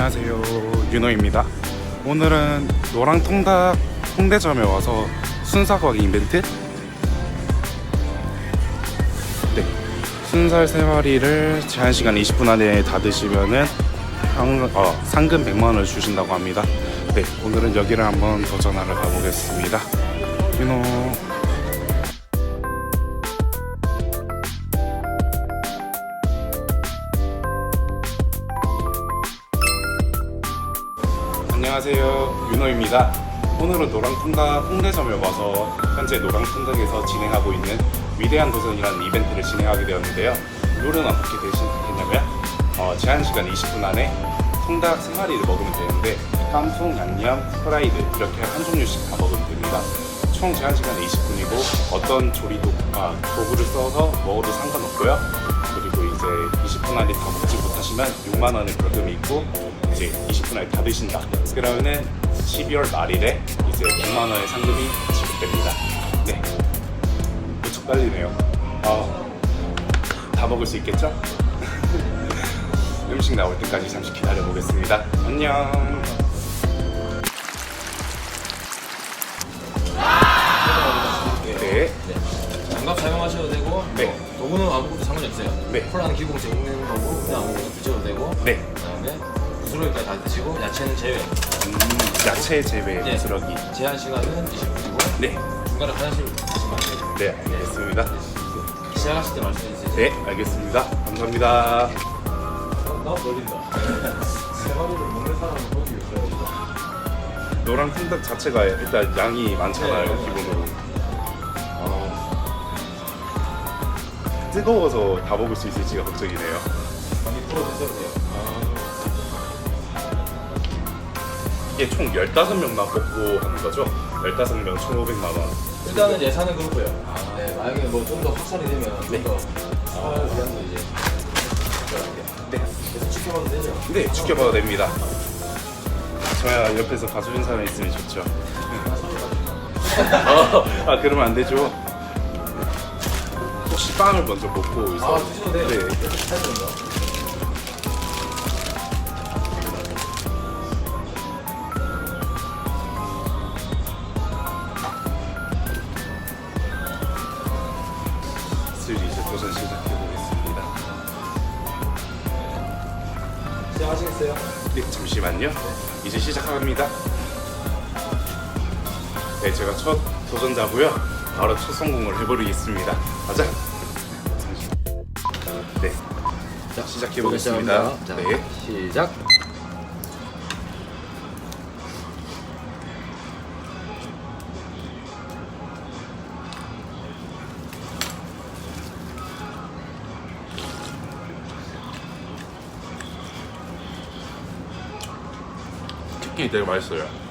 안녕하세요. 윤호입니다. 오늘은 노랑통닭 홍대점에 와서 순사과기 이벤트? 네. 순살 3마리를 제한시간 20분 안에 다 드시면은 상, 어, 상금 100만원을 주신다고 합니다. 네. 오늘은 여기를 한번 도전하러 가보겠습니다. 윤호 안녕하세요. 윤호입니다. 오늘은 노랑통닭 홍대점에 와서 현재 노랑통닭에서 진행하고 있는 위대한 도전이라는 이벤트를 진행하게 되었는데요. 룰은 어떻게 되시냐면 어, 제한시간 20분 안에 통닭 3마리를 먹으면 되는데 깐풍, 양념, 프라이드 이렇게 한 종류씩 다 먹으면 됩니다. 총 제한시간 20분이고 어떤 조리 도 아, 도구를 써서 먹어도 상관없고요. 그리고 이제 20분 안에 다 먹지 못하시면 6만 원의 벌금이 있고 이제 20분 안에 다 드신다. 그러면은 12월 말일에 이제 100만 원의 상금이 지급됩니다. 네, 무척 떨리네요. 아, 다 먹을 수 있겠죠? 음식 나올 때까지 잠시 기다려 보겠습니다. 안녕. 네, 장갑 사용하셔도 되고 네. 도구는 아무것도 상관이 없어요 네. 콜라는 기공제 있는 거고 그냥 아무것도 드셔도 되고 네. 그다음에 부스러기까지 다 드시고 야채는 제외 음, 야채 재배 네. 부스러기. 제한 시간은 20분이고 네, 중간에 화장실 가시면 안 돼요 네, 알겠습니다. 시작하실 때 말씀해 주세요 네, 알겠습니다. 감사합니다. 나 놀린다 세 마리를 먹는 사람은 거기 있어요 노랑 통닭 자체가 일단 양이 많잖아요 네, 네. 기본으로 아, 뜨거워서 다 먹을 수 있을지가 걱정이네요 많이 풀어 드셔도 돼요 이게 총 15명만 뽑고 하는 거죠? 15명 총 500만 원. 일단은 예산은 그렇고요. 네, 만약에 뭐 좀 더 확산이 되면 좀더 위한 거 이제. 네. 계속 지켜봐도 되죠? 네, 지켜봐도 됩니다. 저야 옆에서 봐주는 사람이 있으면 좋죠. 어, 아 그러면 안 되죠. 혹시 빵을 먼저 먹고 아 드셔도 돼요. 네. 하시겠어요? 네, 잠시만요. 이제 시작합니다. 네, 제가 첫 도전자고요. 바로 첫 성공을 해버리겠습니다. 가자. 네, 자, 시작해 보겠습니다. 자, 네. 시작. 치킨이 되게 맛있어요.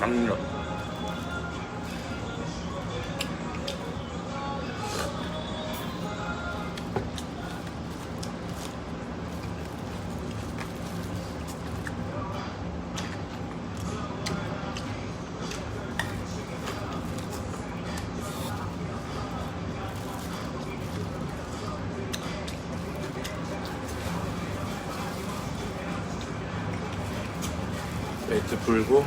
양념. 벨트 풀고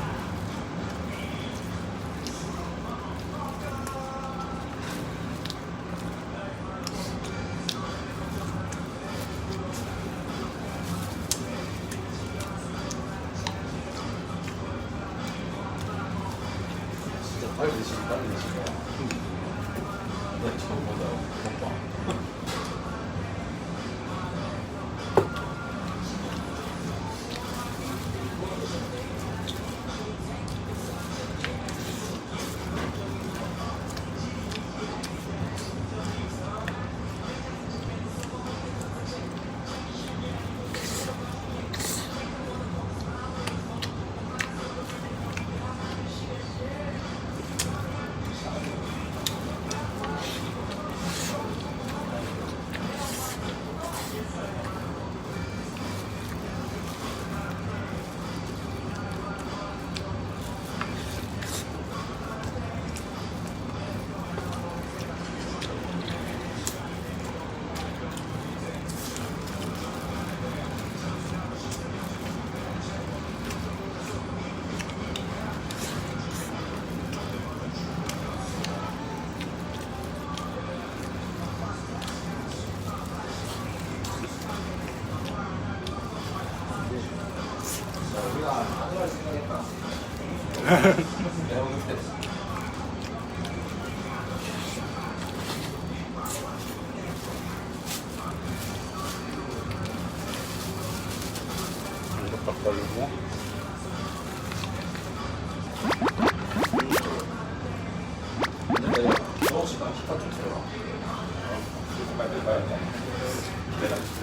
들어가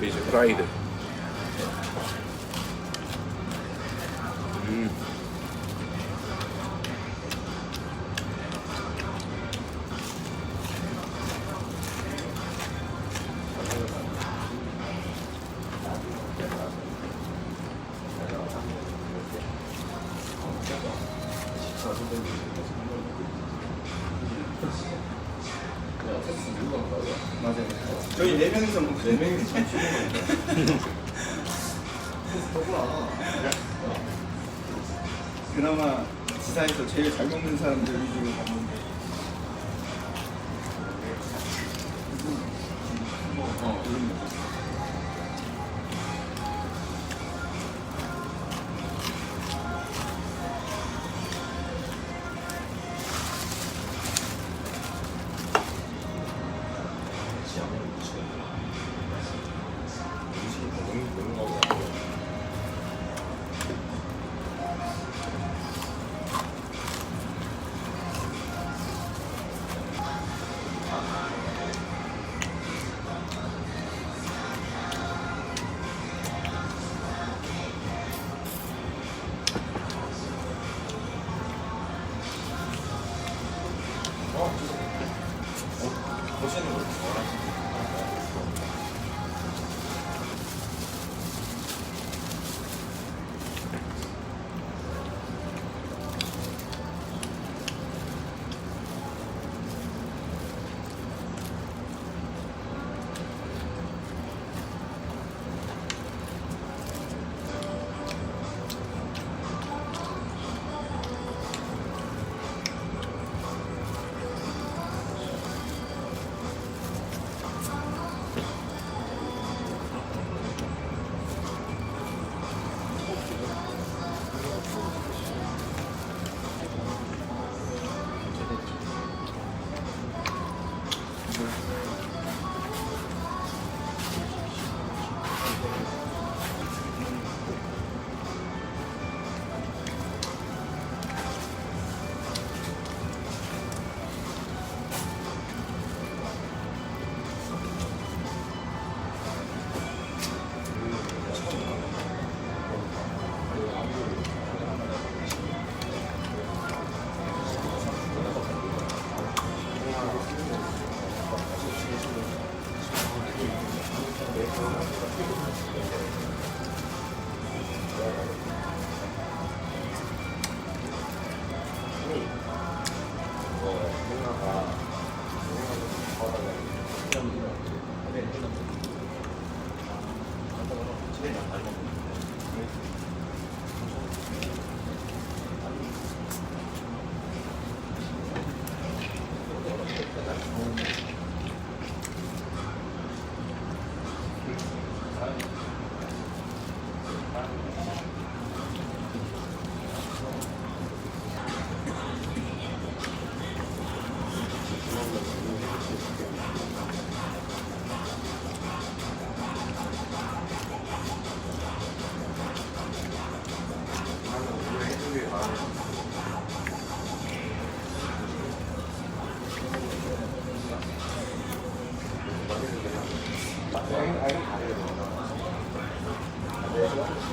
베이지 프라이드. 맞아요. 저희 네 명이서 먹고 네 명이서 그나마 지사에서 제일 잘 먹는 사람들 위주로 갔는 데어 이런 거 보시는 걸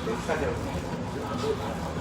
すいません。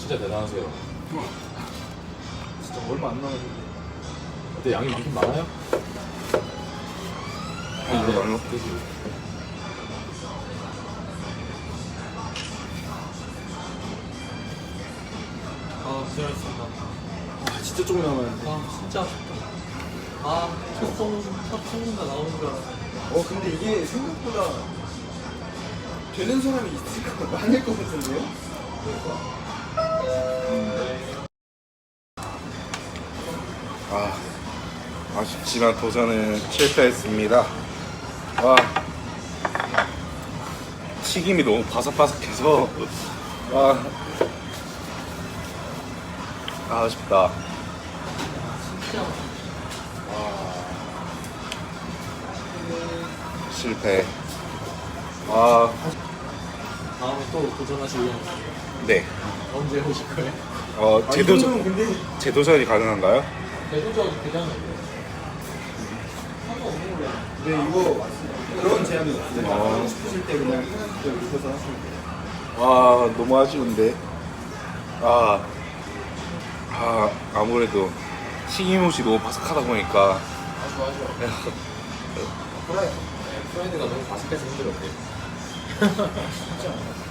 진짜 대단하세요. 진짜 얼마 안 남았는데. 근데 양이 좀 많아요? 아, 이거 아니요? 되지. 아, 고생하셨습니다. 아, 진짜 조금 남았는데. 아, 진짜 아쉽다. 아, 첫 성공, 첫 성공가 나오는 줄 알았는데. 어, 근데 이게 생각보다 되는 사람이 있을까 많을 것 같은데요? 아, 아쉽지만 도전은 실패했습니다. 와, 튀김이 너무 바삭바삭해서 와, 아, 아쉽다. 진짜. 실패. 아, 다음에 또 도전하시려면 네. 언제 오실 거예요? 어, 아, 이 재도전, 정도면 근데 재도전이 가능한가요? 대도전 대장은 상관없는 걸로. 네, 이거 그런 제한은 없어요. 하고 싶으실 때 그냥 하나씩 오셔서 하시면 돼요. 와 너무 아쉬운데 아, 아 아무래도 튀김옷이 너무 바삭하다 보니까 아쉬워 아쉬워. 프라이 프라이드가 너무 바삭해서 힘들었대.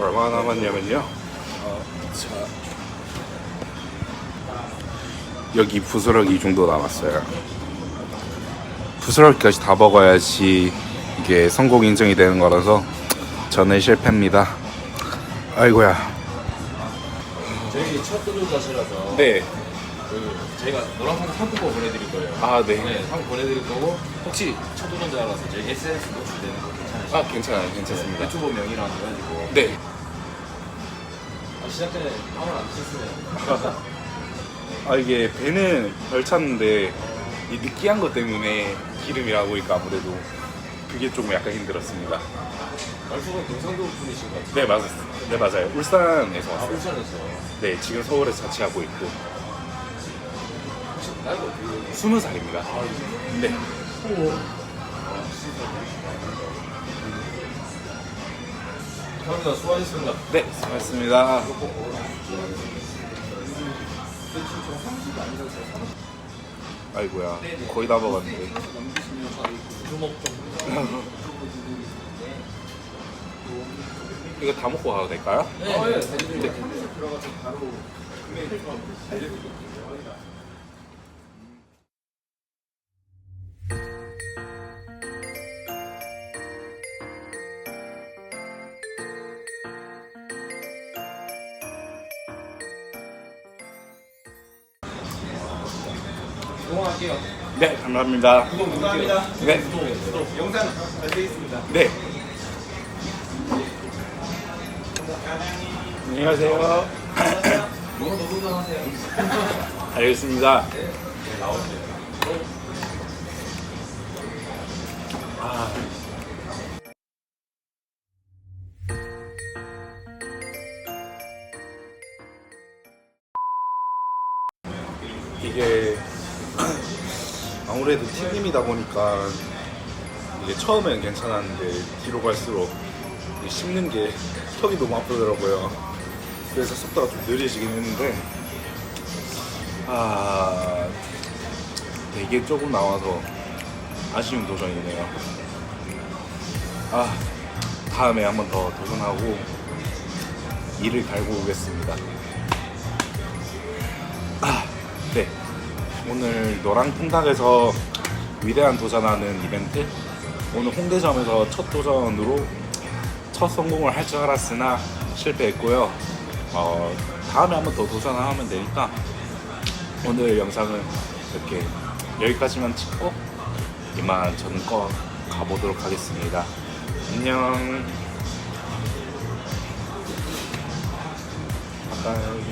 얼마나 남았냐면요 어, 자 여기 부스러기 이 정도 남았어요 부스러기까지 다 먹어야지 이게 성공 인정이 되는 거라서 저는 실패입니다 아이고야 저희 첫 도전자시라서 네 그 저희가 노란색 상품권 보내드릴 거예요. 아, 네. 네, 상품 보내드릴 거고 혹시 첫 도전자라서 저희 SNS 노출되는 거? 아 괜찮아요 괜찮습니다 유튜버 명의랑 해가지고 네 아, 시작 전에 아무나 안 치셨으면 아 이게 배는 덜 찼는데 이 느끼한 것 때문에 기름이라 보니까 아무래도 그게 좀 약간 힘들었습니다. 말수가 경상도 분이신 것 같아요. 네 맞았어요. 네 맞아요. 울산에서 아, 왔어요. 울산에서 네 지금 서울에서 자취하고 있고 혹시 나이가 어떻게 되세요? 스무 살입니다. 아, 네. 감 사합니다. 수고하셨습니다. 네 수고하셨습니다. 아이고야 거의 다 먹었는데. 이거 다 먹고 가도 될까요? 네. 아, 네 감사합니다. 감사합니다. 네. 영상 잘 되겠습니다. 네. 안녕하세요. 알겠습니다. 아. 아무래도 튀김이다 보니까 이게 처음엔 괜찮았는데 뒤로 갈수록 이게 씹는 게 턱이 너무 아프더라고요. 그래서 속도가 좀 느려지긴 했는데 아 되게 조금 나와서 아쉬운 도전이네요. 아 다음에 한번 더 도전하고 이를 갈고 오겠습니다. 아, 네 오늘 노랑 통닭에서 위대한 도전하는 이벤트 오늘 홍대점에서 첫 도전으로 첫 성공을 할 줄 알았으나 실패했고요. 어, 다음에 한번 더 도전하면 되니까 오늘 영상은 이렇게 여기까지만 찍고 이만 저는 꺼 가보도록 하겠습니다. 안녕. 아까 여기